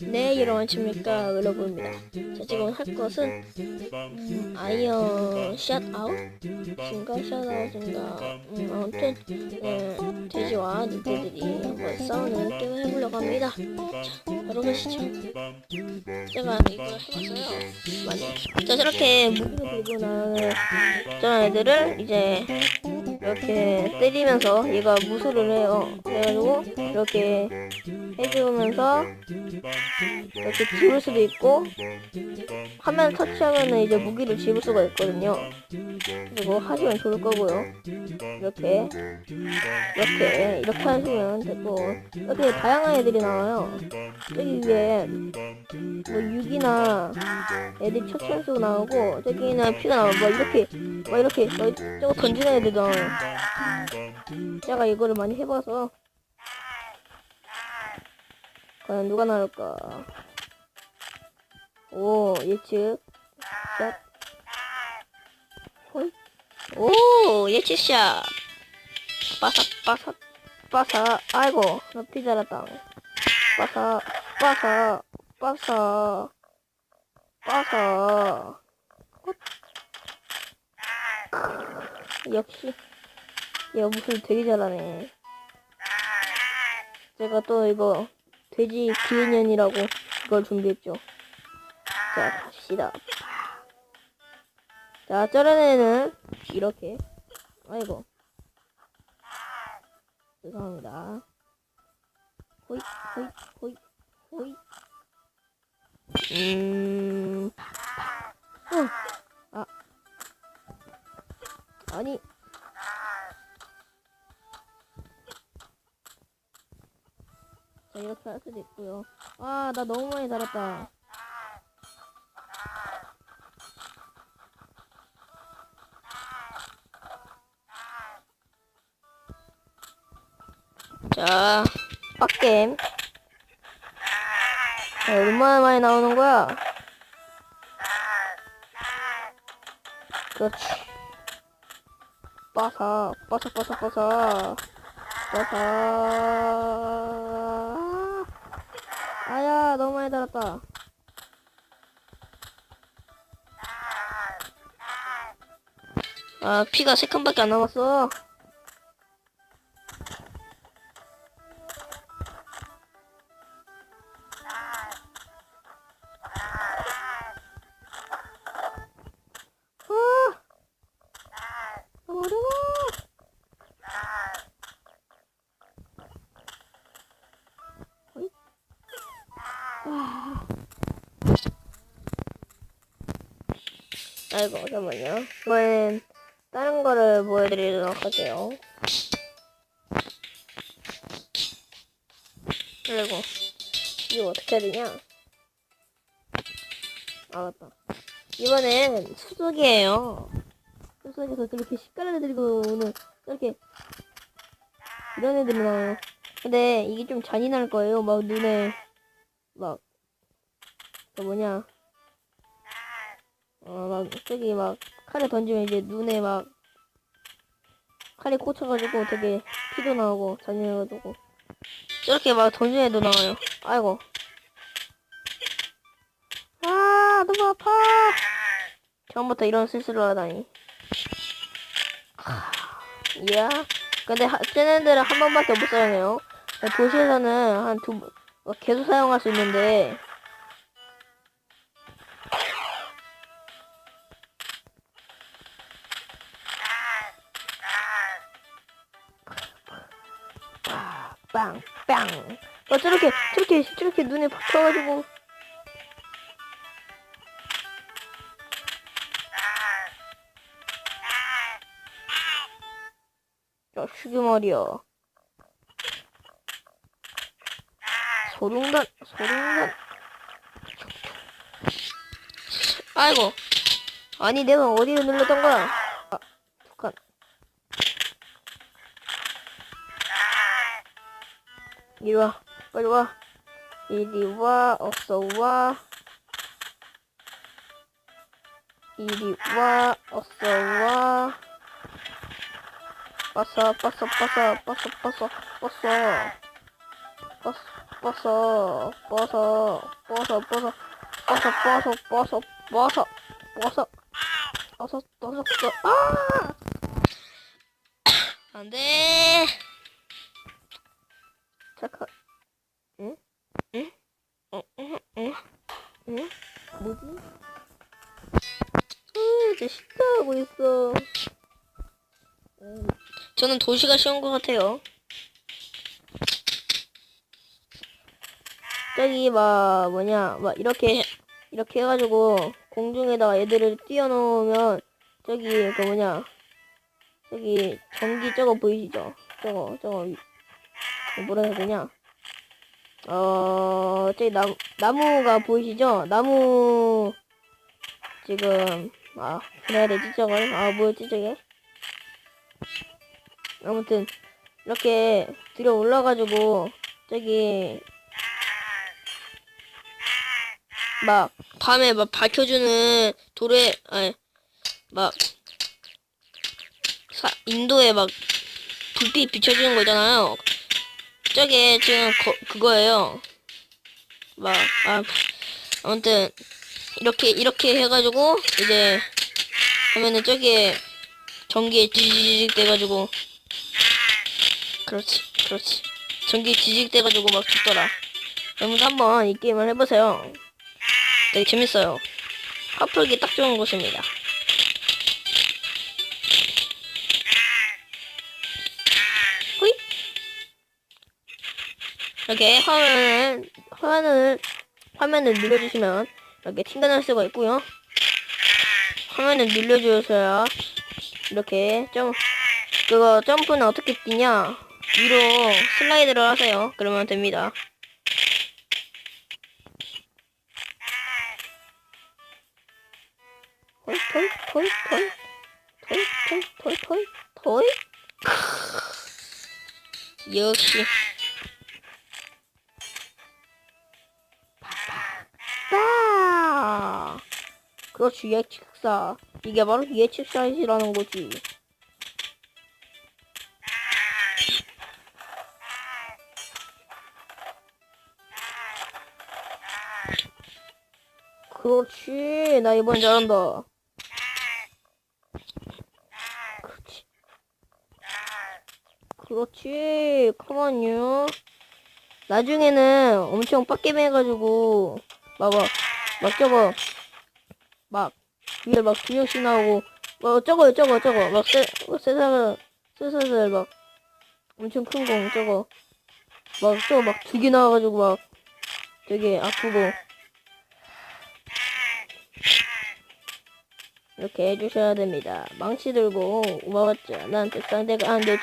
네, 여러분 안녕하십니까 여러분입니다. 자, 지금 할 것은 음, 아이언 샷아웃 인가 샷아웃인가 음, 아무튼 네, 돼지와 늑대들이 한번 싸우는 게임을 해보려고 합니다. 자, 바로 가시죠. 제가 이걸 해봤어요. 자, 저렇게 무기를 들고 나는 저런 애들을 이제 이렇게 때리면서 얘가 무술을 해요. 그래가지고 이렇게 해주면서 이렇게 집을 수도 있고 화면 터치하면은 이제 무기를 집을 수가 있거든요. 그리고 하시면 좋을 거고요. 이렇게 이렇게 이렇게 하시면 되고 이렇게 다양한 애들이 나와요. 저기 위에 뭐 6이나 애들이 척천수 나오고 저기는 피가 나오고 막 이렇게 막 이렇게 막 저거 던지는 애들도 나와요. 제가 이거를 많이 해봐서 과연 누가 나올까? 오 예측. 샷. 호이 오 예측 샷. 빠삭 빠삭 빠삭. 아이고 높이 자랐다 빠삭 빠삭 빠삭. 빠삭. 헛. 크, 역시 얘가 무슨 되게 잘하네. 제가 또 이거 돼지 기회년이라고 이걸 준비했죠. 자 갑시다. 자 저런 애는 이렇게. 아이고. 죄송합니다. 호이 호이 호이 호이 음. 어. 아. 아니 자 이렇게 할 수도 있고요. 아 나 너무 많이 달았다. 자 빡겜. 자, 얼마나 많이 나오는 거야? 그렇지. 빠사 빠사 빠사 빠사 빠사 아야 너무 많이 달았다. 아 피가 세 칸밖에 안 남았어 아이고 잠깐만요. 이번엔 다른 거를 보여드리도록 할게요. 그리고 이거 어떻게 해야 되냐? 아 맞다. 이번엔 수석이에요. 수석에서 그렇게 시가를 들고 오는 이렇게 이런 애들이 나와요 근데 이게 좀 잔인할 거예요. 막 눈에 막그 뭐냐 어막 저기 막 칼을 던지면 이제 눈에 막 칼이 꽂혀가지고 되게 피도 나오고 잔인해가지고 저렇게 막 던지는 애도 나와요. 아이고. 아 너무 아파. 처음부터 이런 실수를 하다니. 하, 이야. 근데 하, 쟤네들은 한 번밖에 못 사용해요. 도시에서는 한두 어, 계속 사용할 수 있는데 빵. 어, 저렇게, 저렇게, 저렇게 눈에 박혀가지고. 자식이 말이야. 소름단, 소름단. 아이고. 아니, 내가 어디를 눌렀던 거야? 이리 와. 빨리 와. 이리 와. 어서 와. 이리 와. 어서 와. 빠싸, 빠싸, 빠싸, 빠싸, 빠싸, 빠싸. 빠싸. 버섯, 버섯, 버섯, 버섯, 버섯, 버섯, 버섯, 버섯, 버섯, 버섯, 버섯, 버섯, 아! 안 돼! 잠깐, 응? 응? 응? 응? 응? 응? 뭐지? 아, 이제 식사하고 있어. 음, 저는 도시가 쉬운 것 같아요. 저기 막 뭐냐 막 이렇게 이렇게 해가지고 공중에다가 애들을 띄워놓으면 저기 그 뭐냐 저기 전기 저거 보이시죠? 저거 저거 위- 뭐라 해야 되냐? 어 저기 나무 나무가 보이시죠? 나무 지금 아 해야 되지 저걸 아 뭐였지 저게? 아무튼 이렇게 들어 올라가지고 저기 막 밤에 막 밝혀주는 도로에 아니 막 사, 인도에 막 불빛 비춰주는 거 있잖아요. 저게 지금 거, 그거예요. 막 아, 아무튼 이렇게 이렇게 해가지고 이제 하면은 저기에 전기에 지지직 돼가지고 그렇지 그렇지 전기 지직 돼가지고 막 죽더라. 여러분도 한번 이 게임을 해보세요. 되게 재밌어요. 화풀기 딱 좋은 곳입니다. 이렇게 화면을, 화면을, 화면을 눌러주시면 이렇게 튕겨낼 수가 있고요. 화면을 눌러주셔야 이렇게 점, 그거 점프는 어떻게 뛰냐? 위로 슬라이드를 하세요. 그러면 됩니다. 토이 토이 토이 토이 토이 토이 토이 토이 역시 그렇지 예측사 이게 바로 예측샷이라는 거지 그렇지 나 이번 잘한다 그렇지. 그렇지. 가만요. 나중에는 엄청 빡겜 해가지고, 막 저거, 막, 위에 막두 명씩 나오고, 막 저거요, 저거, 저거, 막 세, 세상을, 슬슬슬 막, 엄청 큰 공, 저거, 막, 저거 막 두 개 나와가지고 막, 되게 아프고, 이렇게 해주셔야 됩니다. 망치 들고 오바봤자 나한테 상대가 안 되지.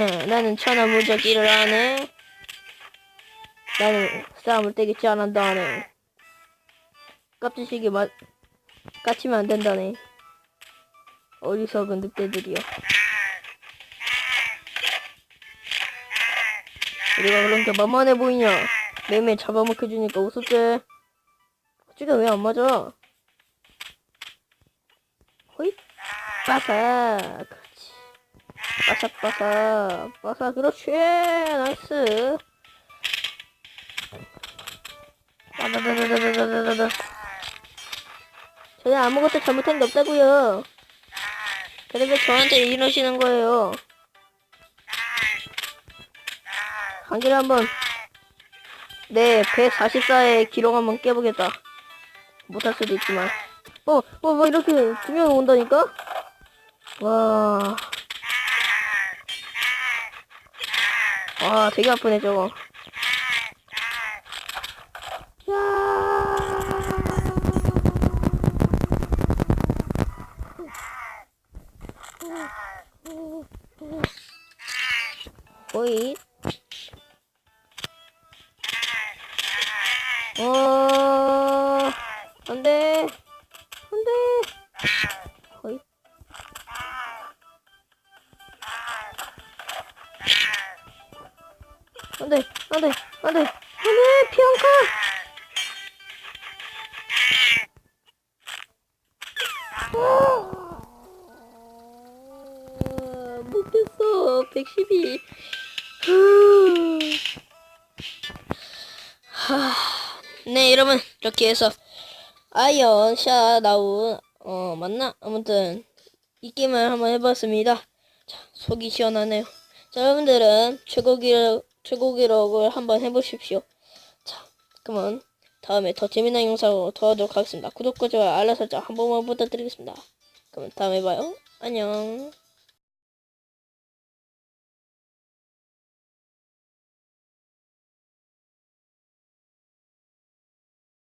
어, 나는 천하무적기를 하네. 나는 싸움을 때겠지 안 한다네. 깝치시기 맞 까치면 안 된다네. 어리석은 늑대들이여. 우리가 그런 게 만만해 보이냐? 매일 잡아먹혀주니까 우습지. 지금 왜 안 맞아? 호잇 빠삭 그렇지 바삭바삭 바삭 그렇지 나이스 다다다다다다다다 저는 아무것도 잘못한 게 없다고요 그래서 저한테 이러시는 거예요 한기를 한번 네 144의 기록 한번 깨보겠다 못할 수도 있지만 어, 어, 막 이렇게 두 명 온다니까? 와. 와, 되게 아프네, 저거. 안 돼. 안 돼. 거의. 안 돼, 안 돼, 안 돼, 안 돼, 피앙카! 아, 못했어, 112. 하, 네 여러분 이렇게 해서 아이언 샷 아웃 어 맞나 아무튼 이 게임을 한번 해봤습니다. 자 속이 시원하네요. 자 여러분들은 최고 기록 최고 기록을 한번 해보십시오. 자 그러면 다음에 더 재미난 영상으로 돌아오도록 하겠습니다. 구독과 좋아요 알람 설정 한 번만 부탁드리겠습니다. 그럼 다음에 봐요. 안녕.